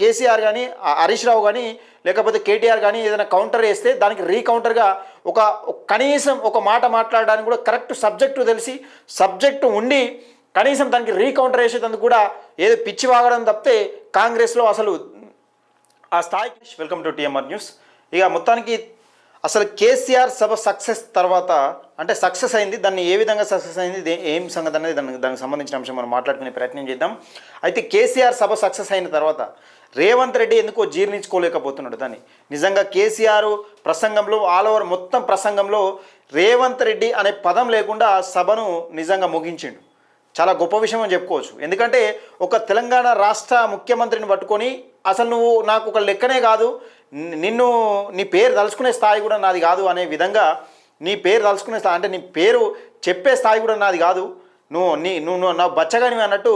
కేసీఆర్ కానీ హరీష్ రావు కానీ లేకపోతే కేటీఆర్ కానీ ఏదైనా కౌంటర్ వేస్తే దానికి రీకౌంటర్గా ఒక ఒక కనీసం ఒక మాట మాట్లాడడానికి కూడా కరెక్ట్ సబ్జెక్టు తెలిసి సబ్జెక్టు ఉండి కనీసం దానికి రీకౌంటర్ వేసేటందుకు కూడా ఏదో పిచ్చి వాగడం తప్పితే కాంగ్రెస్లో అసలు ఆ స్థాయికి వెల్కమ్ టు టీఎంఆర్ న్యూస్ ఇక మొత్తానికి అసలు కేసీఆర్ సభ సక్సెస్ తర్వాత అంటే సక్సెస్ అయింది దాన్ని ఏ విధంగా సక్సెస్ అయింది ఏం సంగతి అనేది దానికి దానికి సంబంధించిన అంశం మనం మాట్లాడుకునే ప్రయత్నం చేద్దాం. అయితే కేసీఆర్ సభ సక్సెస్ అయిన తర్వాత రేవంత్ రెడ్డి ఎందుకో జీర్ణించుకోలేకపోతున్నాడు దాన్ని. నిజంగా కేసీఆర్ ప్రసంగంలో ఆల్ ఓవర్ మొత్తం ప్రసంగంలో రేవంత్ రెడ్డి అనే పదం లేకుండా సభను నిజంగా ముగించిండు. చాలా గొప్ప విషయం అని చెప్పుకోవచ్చు. ఎందుకంటే ఒక తెలంగాణ రాష్ట్ర ముఖ్యమంత్రిని పట్టుకొని అసలు నువ్వు నాకు ఒక లెక్కనే కాదు నిన్ను నీ పేరు తలుచుకునే స్థాయి కూడా నాది కాదు అనే విధంగా నీ పేరు తలుచుకునే స్థాయి అంటే నీ పేరు చెప్పే స్థాయి కూడా నాది కాదు. నువ్వు నీ నువ్వు నువ్వు నా బచ్చగాని అన్నట్టు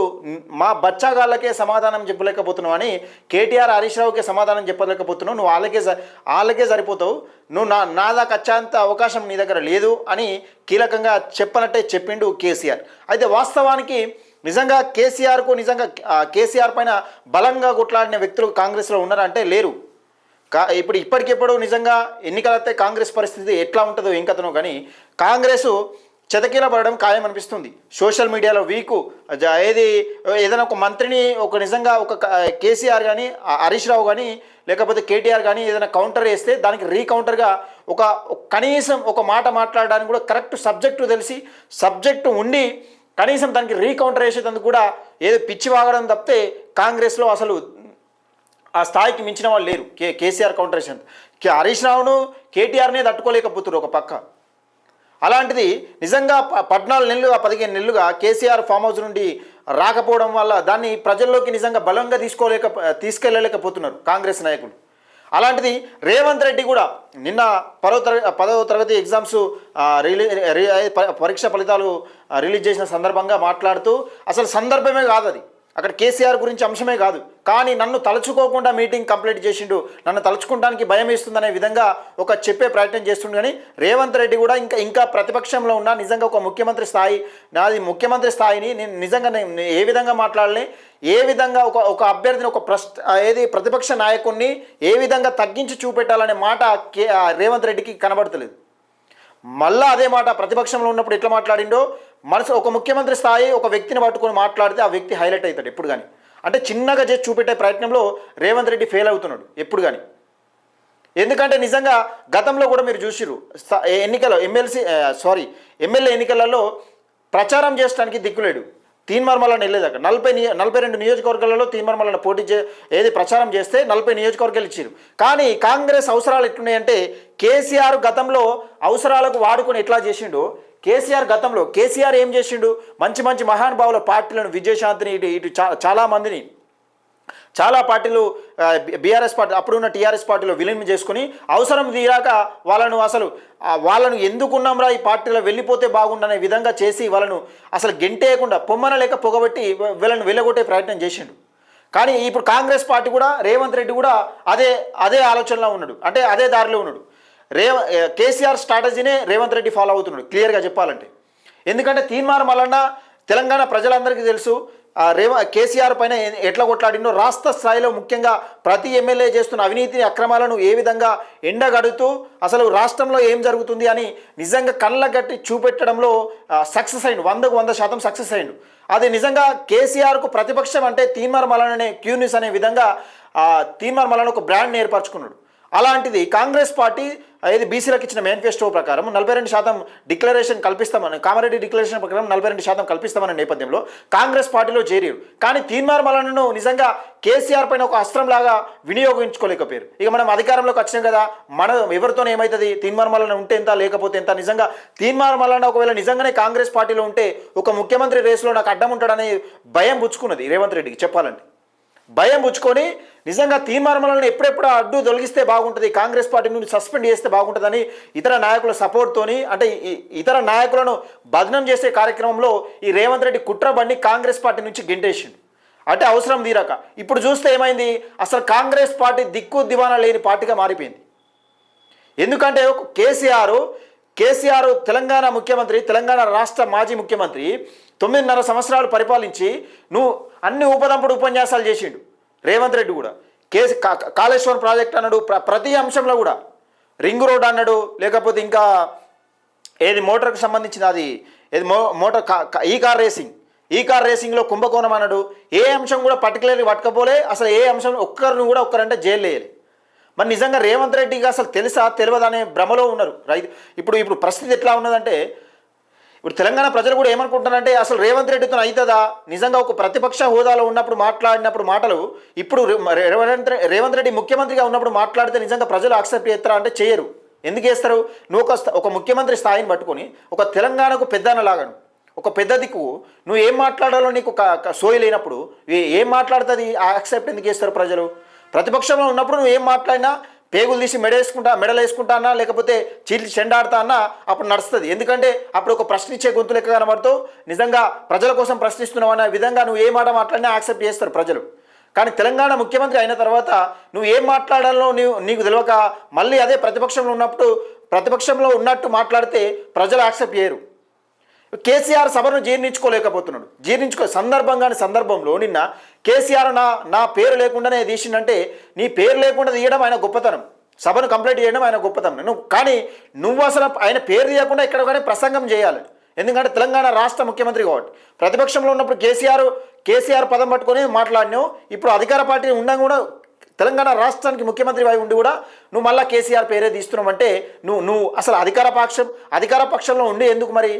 మా బచ్చగాళ్ళకే సమాధానం చెప్పలేకపోతున్నావు అని కేటీఆర్ హరీష్ రావుకే సమాధానం చెప్పలేకపోతున్నావు. నువ్వు వాళ్ళకే స- వాళ్ళకే సరిపోతావు. నువ్వు నా నా దాకా వచ్చేంత అవకాశం నీ దగ్గర లేదు అని కీలకంగా చెప్పనట్టే చెప్పిండు కేసీఆర్. అయితే వాస్తవానికి నిజంగా కేసీఆర్కు నిజంగా కేసీఆర్ పైన బలంగా కొట్లాడిన వ్యక్తులు కాంగ్రెస్లో ఉన్నారంటే లేరు. కా ఇప్పుడు ఇప్పటికిప్పుడు నిజంగా ఎన్నికలైతే కాంగ్రెస్ పరిస్థితి ఎట్లా ఉంటుందో ఏం కథనో కానీ కాంగ్రెస్ చెతకీల పడడం ఖాయం అనిపిస్తుంది సోషల్ మీడియాలో వీకు ఏది ఏదైనా ఒక మంత్రిని ఒక నిజంగా ఒక కేసీఆర్ కానీ హరీష్ రావు కానీ లేకపోతే కేటీఆర్ కానీ ఏదైనా కౌంటర్ వేస్తే దానికి రీకౌంటర్గా ఒక ఒక కనీసం ఒక మాట మాట్లాడడానికి కూడా కరెక్ట్ సబ్జెక్టు తెలిసి సబ్జెక్టు ఉండి కనీసం దానికి రీకౌంటర్ వేసేటందుకు కూడా ఏదో పిచ్చి వాగడం తప్పితే కాంగ్రెస్లో అసలు ఆ స్థాయికి మించిన వాళ్ళు లేరు. కే కేసీఆర్ కౌంటరేషన్ వేసేంత. హరీష్ రావును కేటీఆర్నే తట్టుకోలేకపోతున్నారు ఒక పక్క. అలాంటిది నిజంగా ప- పద్నాలుగు నెలలుగా పదిహేను నెలలుగా కేసీఆర్ ఫామ్ హౌస్ నుండి రాకపోవడం వల్ల దాన్ని ప్రజల్లోకి నిజంగా బలంగా తీసుకోలేక తీసుకెళ్ళలేకపోతున్నారు కాంగ్రెస్ నాయకులు. అలాంటిది రేవంత్ రెడ్డి కూడా నిన్న పదో తరగతి పదవ తరగతి ఎగ్జామ్స్ రిలీ పరీక్ష ఫలితాలు రిలీజ్ చేసిన సందర్భంగా మాట్లాడుతూ అసలు సందర్భమే కాదు అది అక్కడ కేసీఆర్ గురించి అంశమే కాదు. కానీ నన్ను తలుచుకోకుండా మీటింగ్ కంప్లీట్ చేసిండు. నన్ను తలుచుకోవడానికి భయం వేస్తుందనే విధంగా ఒక చెప్పే ప్రయత్నం చేస్తుండు కానీ రేవంత్ రెడ్డి కూడా ఇంకా ఇంకా ప్రతిపక్షంలో ఉన్న నిజంగా ఒక ముఖ్యమంత్రి స్థాయి నాది ముఖ్యమంత్రి స్థాయిని నేను నిజంగా నేను ఏ విధంగా మాట్లాడాలి ఏ విధంగా ఒక ఒక అభ్యర్థిని ఒక ప్రశ్న ఏది ప్రతిపక్ష నాయకుడిని ఏ విధంగా తగ్గించి చూపెట్టాలనే మాట కే ఆ రేవంత్ రెడ్డికి కనబడతలేదు. మళ్ళా అదే మాట ప్రతిపక్షంలో ఉన్నప్పుడు ఎట్లా మాట్లాడిండో? మనసు ఒక ముఖ్యమంత్రి స్థాయి ఒక వ్యక్తిని పట్టుకొని మాట్లాడితే ఆ వ్యక్తి హైలైట్ అవుతాడు ఎప్పుడు కానీ అంటే చిన్నగా చేసి చూపెట్టే ప్రయత్నంలో రేవంత్ రెడ్డి ఫెయిల్ అవుతున్నాడు ఎప్పుడు కానీ ఎందుకంటే నిజంగా గతంలో కూడా మీరు చూసిరు స- ఎన్నికల ఎమ్మెల్సీ సారీ ఎమ్మెల్యే ఎన్నికలలో ప్రచారం చేయడానికి దిక్కులేడు. తీన్మర్మలను వెళ్ళేదాకా. నలభై నియో నలభై రెండు నియోజకవర్గాలలో తీన్మర్మలను పోటీ చే ఏది ప్రచారం చేస్తే నలభై నియోజకవర్గాలు ఇచ్చారు కానీ కాంగ్రెస్ అవసరాలు ఎట్లున్నాయంటే కేసీఆర్ గతంలో అవసరాలకు వాడుకొని ఎట్లా చేసిండో కేసీఆర్ గతంలో కేసీఆర్ ఏం చేసిండు? మంచి మంచి మహానుభావుల పార్టీలను విజయశాంతిని ఇటు ఇటు చాలా చాలామందిని చాలా పార్టీలు బీఆర్ఎస్ పార్టీ అప్పుడున్న టీఆర్ఎస్ పార్టీలో విలీనం చేసుకుని అవసరం తీరాక వాళ్ళను అసలు వాళ్ళను ఎందుకున్నాంరా ఈ పార్టీలో వెళ్ళిపోతే బాగుండనే విధంగా చేసి వాళ్ళను అసలు గెంటేయకుండా పొమ్మన లేక పొగబెట్టి వీళ్ళను వెళ్ళగొట్టే ప్రయత్నం చేసిండు. కానీ ఇప్పుడు కాంగ్రెస్ పార్టీ కూడా రేవంత్ రెడ్డి కూడా అదే అదే ఆలోచనలో ఉన్నాడు. అంటే అదే దారిలో ఉన్నాడు. రేవ కేసీఆర్ స్ట్రాటజీనే రేవంత్ రెడ్డి ఫాలో అవుతున్నాడు క్లియర్గా చెప్పాలంటే. ఎందుకంటే తీర్మానం వలన తెలంగాణ ప్రజలందరికీ తెలుసు రేవ కేసీఆర్ పైన ఎట్లా కొట్లాడిండో రాష్ట్ర స్థాయిలో ముఖ్యంగా ప్రతి ఎమ్మెల్యే చేస్తున్న అవినీతిని అక్రమాలను ఏ విధంగా ఎండగడుతూ అసలు రాష్ట్రంలో ఏం జరుగుతుంది అని నిజంగా కళ్ళ గట్టి చూపెట్టడంలో సక్సెస్ అయిండు. వందకు వంద శాతం సక్సెస్ అయిండు. అది నిజంగా కేసీఆర్కు ప్రతిపక్షం అంటే తీన్మార్ మలననే క్యూనిస్ అనే విధంగా ఆ తీన్మార్ ఒక బ్రాండ్ ఏర్పరచుకున్నాడు. అలాంటిది కాంగ్రెస్ పార్టీ ఇది బీసీలకు ఇచ్చిన మేనిఫెస్టో ప్రకారం నలభై రెండు శాతం డిక్లరేషన్ కల్పిస్తామని కామారెడ్డి డిక్లరేషన్ ప్రకారం నలభై రెండు శాతం కల్పిస్తామనే నేపథ్యంలో కాంగ్రెస్ పార్టీలో చేరారు. కానీ తీన్మార్ మలనను నిజంగా కేసీఆర్ పైన ఒక అస్త్రంలాగా వినియోగించుకోలేకపోయారు. ఇక మనం అధికారంలోకి వచ్చినాం కదా మన ఎవరితో ఏమవుతుంది తీన్మార్ మలన ఉంటే ఎంత లేకపోతే ఎంత? నిజంగా తీన్మార్ మలన ఒకవేళ నిజంగానే కాంగ్రెస్ పార్టీలో ఉంటే ఒక ముఖ్యమంత్రి రేసులో నాకు అడ్డం ఉంటాడని భయం పుచ్చుకున్నది రేవంత్ రెడ్డికి చెప్పాలంటే. భయం పుచ్చుకొని నిజంగా తీర్మానాలను ఎప్పుడెప్పుడు అడ్డు తొలగిస్తే బాగుంటుంది కాంగ్రెస్ పార్టీ నుండి సస్పెండ్ చేస్తే బాగుంటుందని ఇతర నాయకుల సపోర్ట్తోని అంటే ఇతర నాయకులను భగ్నం చేసే కార్యక్రమంలో ఈ రేవంత్ రెడ్డి కుట్ర బండి కాంగ్రెస్ పార్టీ నుంచి గెంటేసిండు. అంటే అవసరం తీరాక. ఇప్పుడు చూస్తే ఏమైంది? అసలు కాంగ్రెస్ పార్టీ దిక్కు దివానా లేని పార్టీగా మారిపోయింది. ఎందుకంటే కేసీఆర్ కేసీఆర్ తెలంగాణ ముఖ్యమంత్రి తెలంగాణ రాష్ట్ర మాజీ ముఖ్యమంత్రి తొమ్మిదిన్నర సంవత్సరాలు పరిపాలించి నువ్వు అన్ని ఉపదంపుడు ఉపన్యాసాలు చేసిండు. రేవంత్ రెడ్డి కూడా. కేసు కా- కాళేశ్వరం ప్రాజెక్ట్ అన్నాడు ప్ర- ప్రతి అంశంలో కూడా. రింగ్ రోడ్ అన్నాడు లేకపోతే ఇంకా ఏది మోటార్కి సంబంధించిన అది ఏది మో మోటార్ ఈ కార్ రేసింగ్. ఈ కార్ రేసింగ్లో కుంభకోణం అన్నాడు. ఏ అంశం కూడా పర్టికులర్లీ పట్టుకపోలే అసలు ఏ అంశం ఒక్కరిని కూడా ఒక్కరంటే జైలు వేయాలి. మరి నిజంగా రేవంత్ రెడ్డికి అసలు తెలుసా తెలియదు అనే భ్రమలో ఉన్నారు రైతు. ఇప్పుడు ఇప్పుడు పరిస్థితి ఎట్లా ఉన్నదంటే ఇప్పుడు తెలంగాణ ప్రజలు కూడా ఏమనుకుంటున్నారంటే అసలు రేవంత్ రెడ్డితో అవుతుందా నిజంగా ఒక ప్రతిపక్ష హోదాలో ఉన్నప్పుడు మాట్లాడినప్పుడు మాటలు ఇప్పుడు రేవంత్ రేవంత్ రెడ్డి ముఖ్యమంత్రిగా ఉన్నప్పుడు మాట్లాడితే నిజంగా ప్రజలు యాక్సెప్ట్ చేస్తారా అంటే చేయరు. ఎందుకు చేస్తారు? నువ్వు ఒక ఒక ముఖ్యమంత్రి స్థాయిని పట్టుకొని ఒక తెలంగాణకు పెద్దన లాగను ఒక పెద్ద దిక్కు నువ్వు ఏం మాట్లాడాలో నీకు ఒక సోయి లేనప్పుడు ఏం మాట్లాడుతుంది? యాక్సెప్ట్ ఎందుకు చేస్తారు ప్రజలు? ప్రతిపక్షంలో ఉన్నప్పుడు నువ్వు ఏం మాట్లాడినా పేగులు తీసి మెడేసుకుంటా మెడలు వేసుకుంటా అన్నా లేకపోతే చీర్లు చెండాడుతా అన్నా అప్పుడు నడుస్తుంది. ఎందుకంటే అప్పుడు ఒక ప్రశ్నించే గొంతు లెక్క కనబడుతూ నిజంగా ప్రజల కోసం ప్రశ్నిస్తున్నావు అనే విధంగా నువ్వు ఏ మాట మాట్లాడినా యాక్సెప్ట్ చేస్తారు ప్రజలు. కానీ తెలంగాణ ముఖ్యమంత్రి అయిన తర్వాత నువ్వు ఏం మాట్లాడాలో నీవు నీకు తెలియక మళ్ళీ అదే ప్రతిపక్షంలో ఉన్నప్పుడు ప్రతిపక్షంలో ఉన్నట్టు మాట్లాడితే ప్రజలు యాక్సెప్ట్ చేయరు. కేసీఆర్ సభను జీర్ణించుకోలేకపోతున్నాడు. జీర్ణించుకో సందర్భంగాని సందర్భంలో నిన్న కేసీఆర్ నా నా పేరు లేకుండానే తీసిండంటే నీ పేరు లేకుండా తీయడం ఆయన గొప్పతనం. సభను కంప్లీట్ చేయడం ఆయన గొప్పతనం. నువ్వు కానీ నువ్వు అసలు ఆయన పేరు తీయకుండా ఇక్కడ కానీ ప్రసంగం చేయాలి. ఎందుకంటే తెలంగాణ రాష్ట్ర ముఖ్యమంత్రి కాబట్టి. ప్రతిపక్షంలో ఉన్నప్పుడు కేసీఆర్ కేసీఆర్ పదం పట్టుకొని మాట్లాడినావు. ఇప్పుడు అధికార పార్టీ ఉన్నా కూడా తెలంగాణ రాష్ట్రానికి ముఖ్యమంత్రి అయి ఉండి కూడా నువ్వు మళ్ళీ కేసీఆర్ పేరే తీస్తున్నావు అంటే నువ్వు నువ్వు అసలు అధికార పక్షం అధికార పక్షంలో ఉండి ఎందుకు మరి?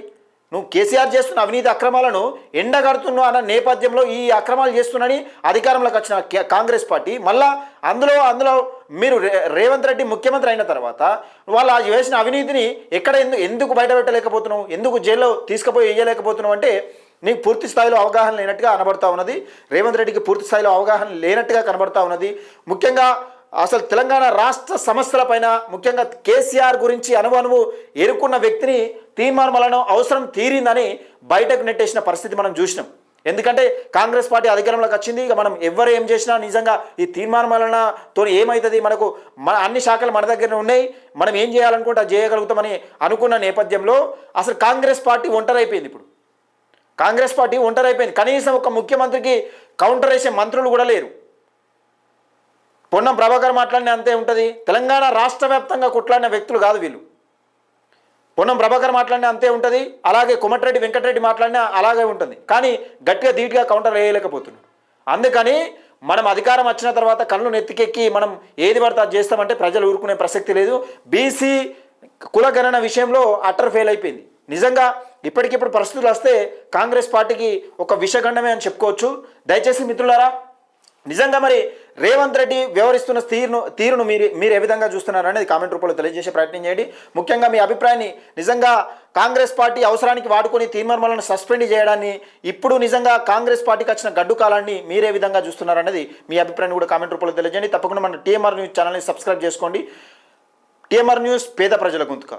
నువ్వు కేసీఆర్ చేస్తున్న అవినీతి అక్రమాలను ఎండగడుతున్నావు అన్న నేపథ్యంలో ఈ అక్రమాలు చేస్తున్నాని అధికారంలోకి వచ్చిన కాంగ్రెస్ పార్టీ మళ్ళా అందులో అందులో మీరు రే- రేవంత్ రెడ్డి ముఖ్యమంత్రి అయిన తర్వాత వాళ్ళు ఆ చేసిన అవినీతిని ఎక్కడ ఎందుకు ఎందుకు బయటపెట్టలేకపోతున్నావు ఎందుకు జైల్లో తీసుకుపోయి వేయలేకపోతున్నావు అంటే నీకు పూర్తి స్థాయిలో అవగాహన లేనట్టుగా కనబడతా ఉన్నది. రేవంత్ రెడ్డికి పూర్తి స్థాయిలో అవగాహన లేనట్టుగా కనబడతా ఉన్నది. ముఖ్యంగా అసలు తెలంగాణ రాష్ట్ర సమస్యలపైన ముఖ్యంగా కేసీఆర్ గురించి అనువనువు ఎరుకున్న వ్యక్తిని తీర్మానం అవసరం తీరిందని బయటకు నెట్టేసిన పరిస్థితి మనం చూసినాం. ఎందుకంటే కాంగ్రెస్ పార్టీ అధికారంలోకి వచ్చింది ఇక మనం ఎవరు ఏం చేసినా నిజంగా ఈ తీర్మానాలతో ఏమవుతుంది మనకు మన అన్ని శాఖలు మన దగ్గర ఉన్నాయి మనం ఏం చేయాలనుకుంటే అది చేయగలుగుతామని అనుకున్న నేపథ్యంలో అసలు కాంగ్రెస్ పార్టీ ఒంటరైపోయింది ఇప్పుడు. కాంగ్రెస్ పార్టీ ఒంటరైపోయింది. కనీసం ఒక ముఖ్యమంత్రికి కౌంటర్ వేసే మంత్రులు కూడా లేరు. పొన్నం ప్రభాకర్ మాట్లాడిన అంతే ఉంటుంది. తెలంగాణ రాష్ట్ర వ్యాప్తంగా కొట్లాడిన వ్యక్తులు కాదు వీళ్ళు. పొన్నం ప్రభాకర్ మాట్లాడిన అంతే ఉంటుంది. అలాగే కొమటిరెడ్డి వెంకటరెడ్డి మాట్లాడినా అలాగే ఉంటుంది. కానీ గట్టిగా ధీటుగా కౌంటర్ వేయలేకపోతున్నాడు అందుకని మనం అధికారం వచ్చిన తర్వాత కళ్ళు నెత్తికెక్కి మనం ఏది పడితే అది చేస్తామంటే ప్రజలు ఊరుకునే ప్రసక్తి లేదు. బీసీ కులగణన విషయంలో అట్టర్ ఫెయిల్ అయిపోయింది. నిజంగా ఇప్పటికిప్పుడు పరిస్థితులు వస్తే కాంగ్రెస్ పార్టీకి ఒక విషగండమే అని చెప్పుకోవచ్చు. దయచేసి మిత్రులారా నిజంగా మరి రేవంత్ రెడ్డి వ్యవహరిస్తున్న తీరును తీరును మీరు మీరు ఏ విధంగా చూస్తున్నారు అనేది కామెంట్ రూపంలో తెలియజేసే ప్రయత్నం చేయండి. ముఖ్యంగా మీ అభిప్రాయాన్ని నిజంగా కాంగ్రెస్ పార్టీ అవసరానికి వాడుకొని తీర్మానాలను సస్పెండ్ చేయడాన్ని ఇప్పుడు నిజంగా కాంగ్రెస్ పార్టీకి వచ్చిన గడ్డు కాలాన్ని మీరే విధంగా చూస్తున్నారు అనేది మీ అభిప్రాయాన్ని కూడా కామెంట్ రూపంలో తెలియజేయండి. తప్పకుండా మన టీఎంఆర్ న్యూస్ ఛానల్ని సబ్స్క్రైబ్ చేసుకోండి. టీఎంఆర్ న్యూస్ పేద ప్రజల గొంతుక.